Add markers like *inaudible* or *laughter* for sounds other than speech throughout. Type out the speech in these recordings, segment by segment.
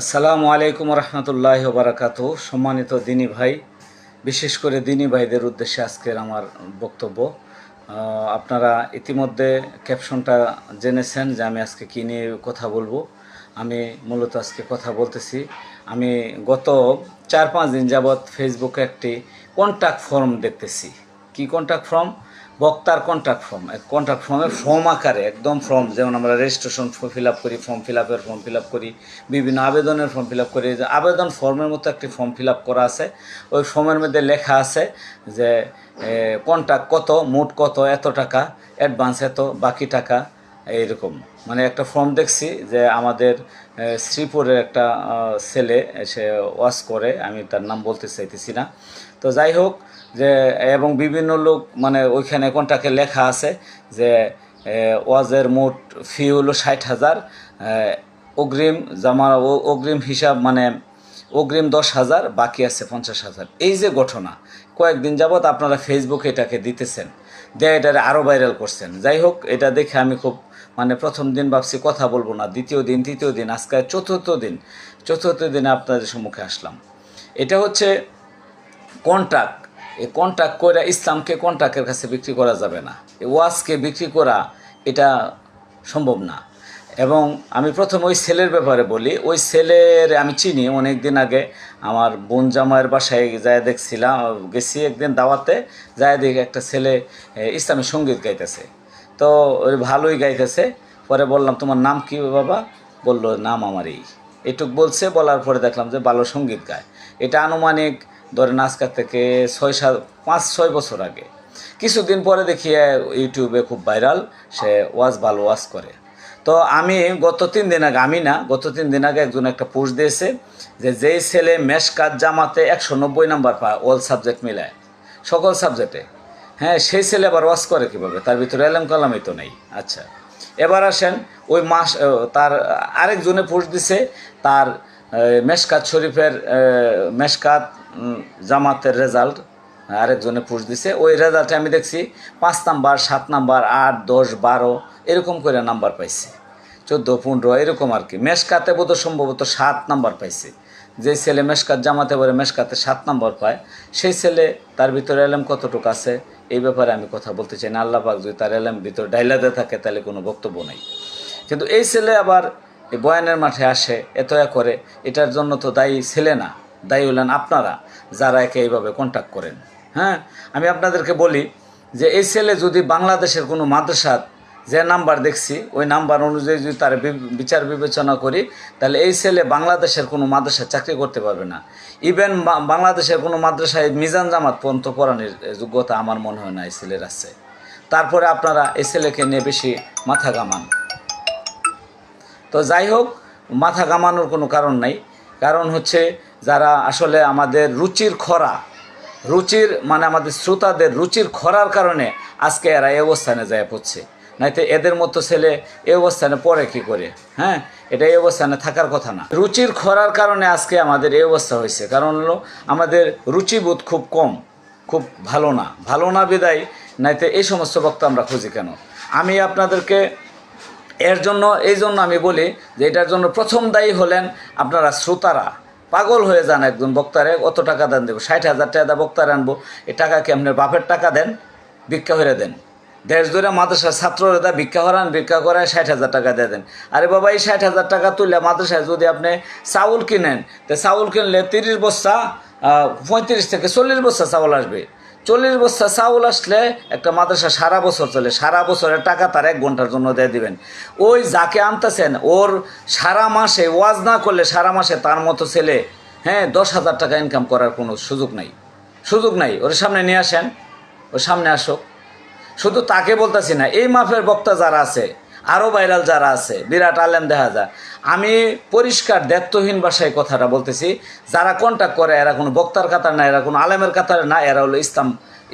আসসালামু আলাইকুম রহমতুল্লাহ বারাকাত সম্মানিত দিনী ভাই, বিশেষ করে দিনী ভাইদের উদ্দেশ্যে আজকের আমার বক্তব্য। আপনারা ইতিমধ্যে ক্যাপশনটা জেনেছেন যে আমি আজকে কী নিয়ে কথা বলব। আমি মূলত আজকে কথা বলতেছি, আমি গত চার পাঁচ দিন যাবৎ ফেসবুকে একটি কন্ট্যাক্ট ফর্ম দেখতেছি। কি কন্ট্যাক্ট ফর্ম বক্তার কন্ট্রাক্ট ফর্ম কন্ট্রাক্ট ফর্মের ফর্ম আকারে, একদম ফর্ম যেমন আমরা রেজিস্ট্রেশন ফিল আপ করি ফর্ম ফিল আপের ফর্ম ফিল আপ করি, বিভিন্ন আবেদনের ফর্ম ফিল আপ করি আবেদন ফর্মের মতো একটি ফর্ম ফিল আপ করা আছে। ওই ফর্মের মধ্যে লেখা আছে যে কন্ট্রাক্ট কত, মোট কত, এত টাকা অ্যাডভান্স এত, বাকি টাকা, এইরকম। মানে একটা ফর্ম দেখছি যে আমাদের শ্রীপুরের একটা ছেলে, সে ওয়াশ করে, আমি তার নাম বলতে চাইতেছি না। তো যাই হোক যে, এবং বিভিন্ন লোক মানে ওইখানে কোনটাকে লেখা আছে যে ওয়াজের মোট ফি হলো ষাট হাজার অগ্রিম জামা অগ্রিম হিসাব মানে অগ্রিম দশ হাজার, বাকি আছে পঞ্চাশ হাজার। এই যে ঘটনা, কয়েকদিন যাবৎ আপনারা ফেসবুকে এটাকে দিতেছেন, দিয়ে এটারে আরও ভাইরাল করছেন। যাই হোক এটা দেখে আমি খুব মানে প্রথম দিন ভাবছি কথা বলব না, দ্বিতীয় দিন, তৃতীয় দিন, আজকে চতুর্থ দিন, চতুর্থ দিনে আপনাদের সম্মুখে আসলাম। এটা হচ্ছে কন্ট্রাক্ট এই কন্ট্রাক্ট করে ইসলামকে কন্ট্রাক্টের কাছে বিক্রি করা যাবে না। এই ওয়াজকে বিক্রি করা এটা সম্ভব না। এবং আমি প্রথম ওই সেলের ব্যাপারে বলি, ওই সেলের আমি চিনি। অনেক দিন আগে আমার বোন জামাইয়ের বাসায় যায় দেখছিলাম, গেছি একদিন দাওয়াতে, যায় দেখি একটা ছেলে ইসলামী সংগীত গাইতেছে। তো ভালোই গাইতেছে। পরে বললাম, তোমার নাম কি বাবা? বলল, নাম আমার এই এটুক বলছে, বলার পরে দেখলাম যে ভালো সংগীত গায়। এটা আনুমানিক ধরেন আজকাল থেকে ছয় সাত, পাঁচ, ছয় বছর আগে। কিছুদিন পরে দেখি ইউটিউবে খুব ভাইরাল, সে ওয়াজ ভালো ওয়াজ করে। তো আমি গত তিন দিন আগে, আমি না, গত তিন দিন আগে একজন একটা পোস্ট দিয়েছে যে যেই ছেলে মেশকাত জামাতে একশো নব্বই নাম্বার পায় অল সাবজেক্ট মিলায়, সকল সাবজেক্টে হ্যাঁ সেই ছেলে আবার ওয়াজ করে কীভাবে? তার ভিতরে এলাম কালামই তো নেই। আচ্ছা এবার আসেন, ওই মাস তার আরেকজনে পোস্ট দিছে, তার মেশকাত শরীফের মেশকাত জামাতের রেজাল্ট আরেকজনে পোস্ট দিছে। ওই রেজাল্টে আমি দেখছি পাঁচ নাম্বার, সাত নাম্বার, আট, দশ, বারো, এরকম করে নাম্বার পাইছে। চোদ্দ, পনেরো, এরকম আর কি। মেশকাতে বোধ সম্ভবত সাত নাম্বার পাইছে। যে ছেলে মেশকাত, জামাতে পরে মেশকাতে সাত নাম্বার পায়, সেই ছেলে তার ভিতরে এলাম কতটুকু আছে, এই ব্যাপারে আমি কথা বলতে চাই না। আল্লাহ পাক যদি তার এলাম ভিতরে ডাইলাতে থাকে, তাহলে কোনো বক্তব্য নেই। কিন্তু এই ছেলে আবার বয়ানের মাঠে আসে এত করে, এটার জন্য তো দায়ী ছেলে না। দায়ী হলেন আপনারা, যারা একে এইভাবে কন্ট্যাক্ট করেন। হ্যাঁ? আমি আপনাদেরকে বলি যে এই ছেলে যদি বাংলাদেশের কোনো মাদ্রাসার যে নাম্বার দেখছি, ওই নাম্বার অনুযায়ী যদি তার বিচার বিবেচনা করি, তাহলে এই ছেলে বাংলাদেশের কোনো মাদ্রাসায় চাকরি করতে পারবে না। ইভেন বাংলাদেশের কোনো মাদ্রাসায় মিজান জামাত পর্যন্ত পড়ানোর যোগ্যতা আমার মনে হয় না এই ছেলের আছে। তারপরে আপনারা এই ছেলেকে নিয়ে বেশি মাথা গামান তো যাই হোক, মাথা কামানোর কোনো কারণ নাই। কারণ হচ্ছে যারা আসলে আমাদের রুচির খরা, রুচির মানে আমাদের শ্রোতাদের রুচির খরার কারণে আজকে এরা এই অবস্থানে যায় পড়ছে। নাইতে এদের মতো ছেলে এই অবস্থানে পড়ে কি করে? হ্যাঁ? এটা এই অবস্থানে থাকার কথা না। রুচির খরার কারণে আজকে আমাদের এই অবস্থা হয়েছে। কারণ হলো আমাদের রুচিবোধ খুব কম, খুব ভালো না। ভালো না বিদায়, নাইতে এই সমস্ত বক্তা আমরা খুঁজি কেন? আমি আপনাদেরকে এর জন্য, এই জন্য আমি বলি যে এটার জন্য প্রথম দায়ী হলেন আপনারা শ্রোতারা। পাগল হয়ে যান একজন বক্তারে অত টাকা দেন দেবো? ষাট হাজার টাকা বক্তারে আনব। এই টাকা কি বাপের টাকা দেন? ভিক্ষা হয়ে দেন। দেশ ধরে মাদ্রাসার ছাত্ররা দা ভিক্ষা করান ভিক্ষা করায় ষাট হাজার টাকা দিয়ে দেন। আরে বাবা, এই ষাট হাজার টাকা তুললে মাদ্রাসায় যদি আপনি চাউল কিনেন, তো চাউল কিনলে তিরিশ বস্তা পঁয়ত্রিশ থেকে চল্লিশ বস্তা চাউল আসবে। চল্লিশ বস্তা চাউল আসলে একটা মাদ্রাসা সারা বছর চলে, সারা বছরের টাকা তার এক ঘণ্টার জন্য দিয়ে দিবেন। ওই যাকে আনতেছেন, ওর সারা মাসে ওয়াজ না করলে সারা মাসে তার মতো ছেলে হ্যাঁ দশ হাজার টাকা ইনকাম করার কোনো সুযোগ নাই। সুযোগ নাই, ওর সামনে নিয়ে আসেন, ওর সামনে আসুক। শুধু তাকে বলতেছি না, এই মাফের বক্তা যারা আছে আরও ভাইরাল যারা আছে, বিরাট আলেম দেখা যায়। আমি পরিষ্কার দায়িত্বহীন ভাষায় কথাটা বলতেছি, যারা কন্ট্যাক্ট করে, এরা কোনো বক্তার কাতার না, এরা কোনো আলেমের কাতার না, এরা হলো ইসলাম,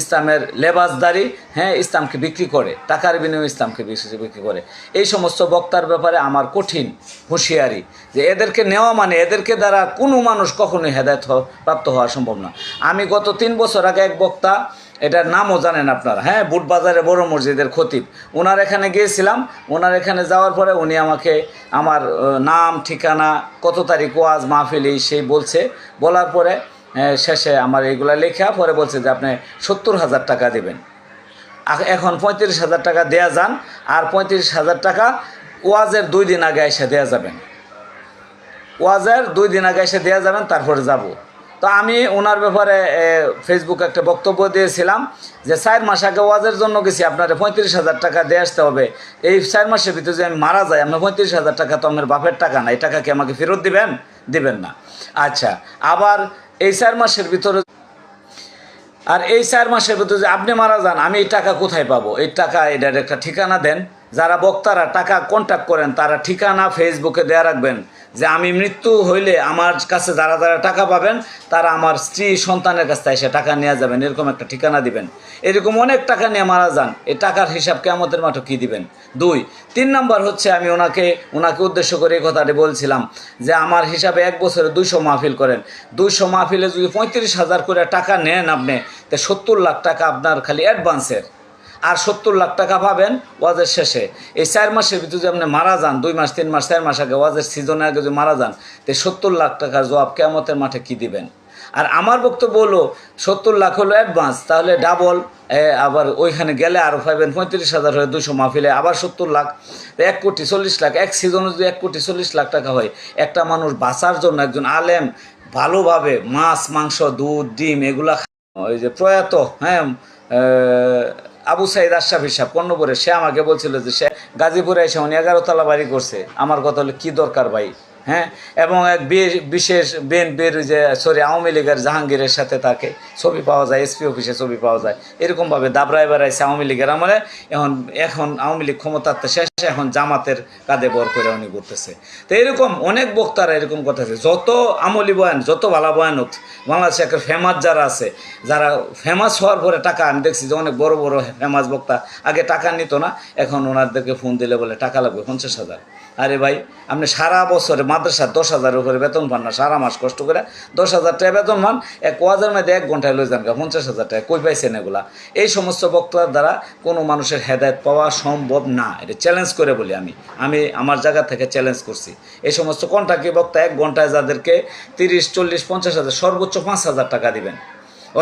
ইসলামের লেবাসদারি হ্যাঁ ইসলামকে বিক্রি করে, টাকার বিনিময়ে ইসলামকে বিক্রি করে। এই সমস্ত বক্তার ব্যাপারে আমার কঠিন হুঁশিয়ারি যে এদেরকে নেওয়া মানে এদেরকে দ্বারা কোনো মানুষ কখনোই হেদায়ত প্রাপ্ত হওয়া সম্ভব না। আমি গত তিন বছর আগে এক বক্তা এটার নামও জানেন আপনারা। হ্যাঁ বুট বাজারে বড় মসজিদের খতিব। ওনার এখানে গিয়েছিলাম। ওনার এখানে যাওয়ার পরে উনি আমাকে আমার নাম, ঠিকানা, কত তারিখ ওয়াজ, মাহফিল সেই বলছে। বলার পরে শেষে আমার এইগুলা লেখা, পরে বলছে যে আপনি সত্তর হাজার টাকা দেবেন। এখন পঁয়ত্রিশ হাজার টাকা দেয়া যান, আর পঁয়ত্রিশ হাজার টাকা ওয়াজের দুই দিন আগে এসে দেয়া যাবেন। ওয়াজের দুই দিন আগে এসে দেওয়া যাবেন, তারপরে যাব। তো আমি ওনার ব্যাপারে ফেসবুকে একটা বক্তব্য দিয়েছিলাম যে চার মাস আগে ওয়াজের জন্য গেছি, আপনার পঁয়ত্রিশ হাজার টাকা দিয়ে আসতে হবে। এই চার মাসের ভিতরে যদি আমি মারা যাই, আমি পঁয়ত্রিশ হাজার টাকা তো আমার বাপের টাকা না, এই টাকা কি আমাকে ফেরত দিবেন? দিবেন না। আচ্ছা আবার এই চার মাসের ভিতরে আর এই চার মাসের ভিতরে যে আপনি মারা যান, আমি এই টাকা কোথায় পাবো? এই টাকা এটার একটা ঠিকানা দেন। যারা বক্তারা টাকা কন্ট্যাক্ট করেন, তারা ঠিকানা ফেসবুকে দেয়া রাখবেন যে আমি মৃত্যু হইলে আমার কাছে যারা যারা টাকা পাবেন, তারা আমার স্ত্রী, সন্তানের কাছ এসে টাকা নিয়ে যাবেন, এরকম একটা ঠিকানা দিবেন। এরকম অনেক টাকা নিয়ে মারা যান, এই টাকার হিসাব কেমতের মাঠে কী দিবেন? দুই, তিন নাম্বার হচ্ছে আমি ওনাকে ওনাকে উদ্দেশ্য করে এই কথাটি বলছিলাম যে আমার হিসাবে এক বছরে দুইশো মাহফিল করেন। দুইশো মাহফিলে যদি পঁয়ত্রিশ হাজার করে টাকা নেন আপনি, তো সত্তর লাখ টাকা আপনার খালি অ্যাডভান্সের আর সত্তর লাখ টাকা পাবেন ওয়াজের শেষে। এই চার মাসের ভিতরে যদি আপনি মারা যান, দুই মাস, তিন মাস, চার মাস আগে ওয়াজের সিজনের আগে যদি মারা যান, তো সত্তর লাখ টাকার জবাব কেমতের মাঠে কি দিবেন? আর আমার বক্তব্য হলো, সত্তর লাখ হলো অ্যাডভান্স তাহলে ডাবল আবার ওইখানে গেলে আরও পাইবেন পঁয়ত্রিশ হাজার হয়ে দুশো মাহফিলে, আবার সত্তর লাখ এক কোটি চল্লিশ লাখ, এক সিজনে যদি এক কোটি চল্লিশ লাখ টাকা হয়, একটা মানুষ বাঁচার জন্য একজন আলেম ভালোভাবে মাছ, মাংস, দুধ, ডিম, এগুলা ওই যে প্রয়াত হ্যাঁ আবু সাইদ আশরাফ হিসাব কর্ণপুরে সে আমাকে বলছিল যে সে গাজীপুরে এসে উনি এগারো তলা বাড়ি করছে। আমার কথা হলো, কী দরকার ভাই? হ্যাঁ? এবং এক বিশেষ বিএনপির যে, সরি, আওয়ামী লীগের জাহাঙ্গীরের সাথে তাকে ছবি পাওয়া যায়, এসপি অফিসে ছবি পাওয়া যায়। এরকমভাবে দাবরায় বেড়াইছে আওয়ামী লীগের আমলে। এখন এখন আওয়ামী লীগ ক্ষমতাতে শেষ এখন জামাতের কাঁধে বর করে উনি করতেছে তো এরকম অনেক বক্তারা এরকম কথা আছে। যত আমলি বয়ান, যত ভালা বয়ান হোক, বাংলাদেশে একটা ফেমাস যারা আছে, যারা ফেমাস হওয়ার পরে টাকা, আমি দেখছি যে অনেক বড় বড় ফেমাস বক্তা, আগে টাকা নিত না, এখন ওনাদেরকে ফোন দিলে বলে, টাকা লাগবে পঞ্চাশ হাজার। আরে ভাই, আপনি সারা বছরে মাদ্রাসার দশ হাজারের উপরে বেতন পান না, সারা মাস কষ্ট করে দশ হাজার টাকা বেতন পান, এক ওয়াজের মধ্যে এক ঘন্টায় লই যান পঞ্চাশ হাজার টাকা, কই পাইছেন এগুলা? এই সমস্ত বক্তার দ্বারা কোনো মানুষের হেদায়ত পাওয়া সম্ভব না, এটা চ্যালেঞ্জ করে বলি আমি। আমি আমার জায়গা থেকে চ্যালেঞ্জ করছি। এই সমস্ত কন্টাক্টি বক্তা এক ঘন্টায় যাদেরকে তিরিশ, চল্লিশ, পঞ্চাশ হাজার, সর্বোচ্চ পাঁচ হাজার টাকা দিবেন।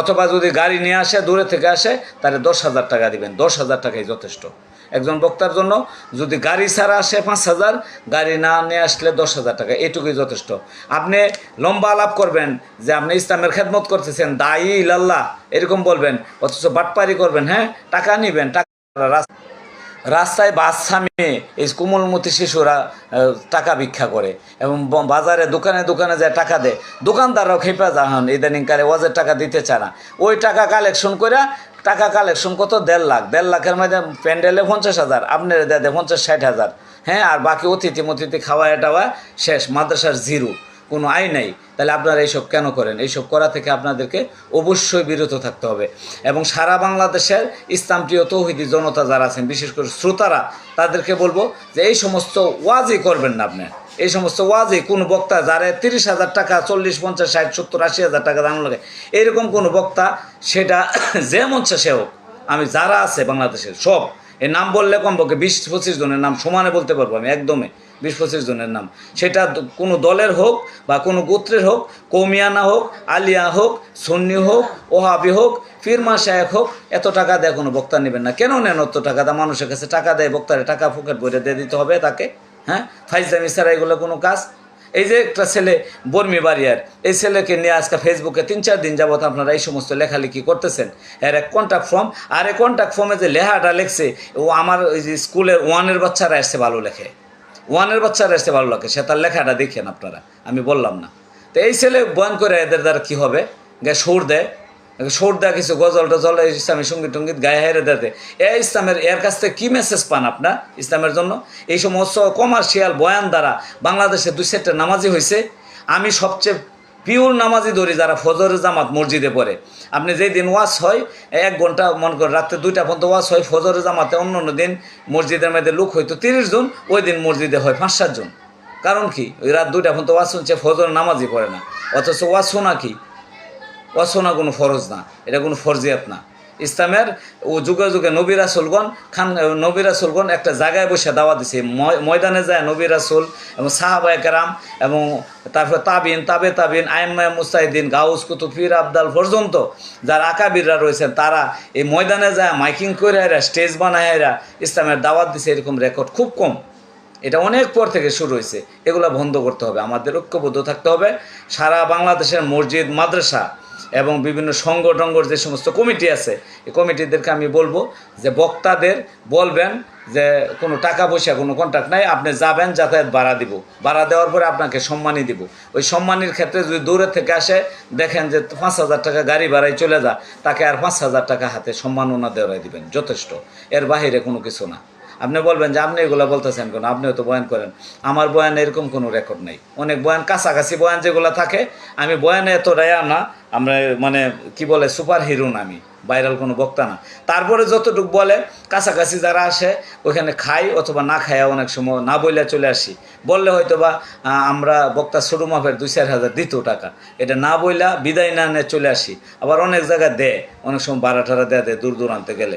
অথবা যদি গাড়ি নিয়ে আসে, দূরে থেকে আসে তাহলে দশ হাজার টাকা দিবেন। দশ হাজার টাকাই যথেষ্ট। একজন বক্তার জন্য, যদি গাড়ি ছাড়া আসে পাঁচ হাজার, গাড়ি না নিয়ে আসলে দশ হাজার টাকা, এটুকুই যথেষ্ট। আপনি লম্বা আলাপ করবেন, যে আপনি ইসলামের খেদমত করতেছেন, দায়ী লাল্লাহ এরকম বলবেন, অথচ বাটপারি করবেন হ্যাঁ? টাকা নিবেন, টাকা রাস- রাস্তায় বাস থামিয়ে এই কোমলমতি শিশুরা টাকা ভিক্ষা করে এবং বাজারে দোকানে দোকানে যায় টাকা দেয়। দোকানদাররাও খেপা যাহন ইদানিংকারে ওয়াজের টাকা দিতে চায় না। ওই টাকা কালেকশন করে টাকা কালেকশন কত? দেড় লাখ। দেড় লাখের মধ্যে প্যান্ডেলে পঞ্চাশ হাজার, আপনার দেয় পঞ্চাশ ষাট হাজার। হ্যাঁ আর বাকি অতিথি মতিথি খাওয়া টাওয়া শেষ, মাদ্রাসার জিরো। কোনো আয় নাই, তাহলে আপনারা এইসব কেন করেন? এইসব করা থেকে আপনাদেরকে অবশ্যই বিরত থাকতে হবে। এবং সারা বাংলাদেশের ইসলামপ্রিয় তৌহিদি জনতা যারা আছেন, বিশেষ করে শ্রোতারা, তাদেরকে বলব যে এই সমস্ত ওয়াজই করবেন না আপনি। এই সমস্ত ওয়াজে কোনো বক্তা যারা তিরিশ হাজার টাকা, চল্লিশ, পঞ্চাশ, ষাট, সত্তর, আশি হাজার টাকা দাম লাগে, এরকম কোনো বক্তা সেটা *coughs* যে মঞ্চে সে হোক। আমি যারা আছে বাংলাদেশের সব এর নাম বললে কমপক্ষে বিশ পঁচিশ জনের নাম সমানে বলতে পারব আমি একদমই বিশ পঁচিশ জনের নাম। সেটা কোনো দলের হোক বা কোনো গোত্রের হোক, কৌমিয়ানা হোক, আলিয়া হোক, সন্নি হোক, ওহাবি হোক ফিরমা শায়েক হোক, এত টাকা দেয় কোনো বক্তা নেবেন না। কেন নেন অত টাকা? দেয় মানুষের কাছে টাকা দেয়, বক্তারে টাকা ফুকেট বইরে দিয়ে দিতে হবে তাকে হ্যাঁ? ফাইজলামি ছাড়া এগুলো কোনো কাজ এই যে একটা ছেলে বর্মি বাড়িয়ার, এই ছেলেকে নিয়ে আজকে ফেসবুকে তিন চার দিন যাবত আপনারা এই সমস্ত লেখালেখি করতেছেন। এর এক কন্ট্যাক্ট ফর্ম আর এই কন্ট্যাক্ট ফর্মে যে লেখাটা লেখছে, ও আমার ওই যে স্কুলের ওয়ানের বাচ্চারা এসে ভালো লেখে। ওয়ানের বাচ্চারা এসে ভালো লেখে, সে তার লেখাটা দেখেন আপনারা, আমি বললাম না। তো এই ছেলে বয়ন করে এদের দ্বারা কী হবে? গে সুর দেয়। সুর দেয় কিছু গজল টজল ইসলামী সংগীত টঙ্গীত গায়ে হেরে দেয় এ ইসলামের, এর কাছ থেকে কী মেসেজ পান আপনার ইসলামের জন্য? এই সমস্ত কমার্শিয়াল বয়ান দ্বারা বাংলাদেশে দুই সেটটা নামাজি হয়েছে আমি সবচেয়ে পিওর নামাজি ধরি যারা ফজরের জামাত মসজিদে পড়ে। আপনি যেই দিন ওয়াশ হয়, এক ঘণ্টা মনে করেন রাত্রে দুইটা পর্যন্ত ওয়াশ হয়, ফজরের জামাতে অন্য অন্য দিন মসজিদের মধ্যে লোক হয়তো তিরিশ জন, ওই দিন মসজিদে হয় পাঁচ সাতজন কারণ কি? ওই রাত দুইটা পর্যন্ত ওয়াশ শুনছে, ফজর নামাজই পড়ে না। অথচ ওয়াশ শোনা কি? শোনা কোনো ফরজ না, এটা কোনো ফরজিয়াত না। ইসলামের ও যুগে যুগে নবী রাসুলগণ খান, নবী রাসুলগণ একটা জায়গায় বসে দাওয়া দিছে, ময়- ময়দানে যায় নবী রাসুল এবং সাহাবায় কেরাম এবং তারপর তাবিন, তাবে তাবিন, আইম্মায় মুস্তাহিদিন, গাউস, কুতুব পীর, আবদাল পর্যন্ত যারা আকাবিররা রয়েছেন, তারা এই ময়দানে যায়, মাইকিং করে এরা স্টেজ বানায় এরা ইসলামের দাওয়াত দিছে, এরকম রেকর্ড খুব কম। এটা অনেক পর থেকে শুরু হয়েছে, এগুলো বন্ধ করতে হবে, আমাদের ঐক্যবদ্ধ থাকতে হবে। সারা বাংলাদেশের মসজিদ, মাদ্রাসা এবং বিভিন্ন সংঘ টঙ্গর যে সমস্ত কমিটি আছে, এই কমিটিদেরকে আমি বলব যে বক্তাদের বলবেন যে কোনো টাকা পয়সা, কোনো কন্ট্রাক্ট নাই, আপনি যাবেন, যাতায়াত ভাড়া দিব। ভাড়া দেওয়ার পরে আপনাকে সম্মানই দিব। ওই সম্মানের ক্ষেত্রে যদি দূরে থেকে আসে, দেখেন যে পাঁচ হাজার টাকা গাড়ি ভাড়ায় চলে যা, তাকে আর পাঁচ হাজার টাকা হাতে সম্মাননা দেওয়াই দিবেন, যথেষ্ট। এর বাহিরে কোনো কিছু না। আপনি বলবেন যে আপনি এগুলো বলতেছেন কেন? আপনিও তো বয়ান করেন। আমার বয়ান এরকম কোনো রেকর্ড নেই। অনেক বয়ান, কাছাকাছি বয়ান যেগুলো থাকে, আমি বয়ানে এত রেয়া না, আমরা মানে কি বলে সুপার হিরো না আমি ভাইরাল কোনো বক্তা না। তারপরে যতটুকু বলে, কাছাকাছি যারা আসে ওইখানে খাই অথবা না খাইয়া অনেক সময় না বইলে চলে আসি। বললে হয়তো বা আমরা বক্তা ছোটো মাপের দুই চার হাজার দিত টাকা। এটা না বইলা বিদায় না নিয়ে চলে আসি। আবার অনেক জায়গায় দেয়, অনেক সময় বারো টারা দেয় দেয়, দূর দূরান্তে গেলে।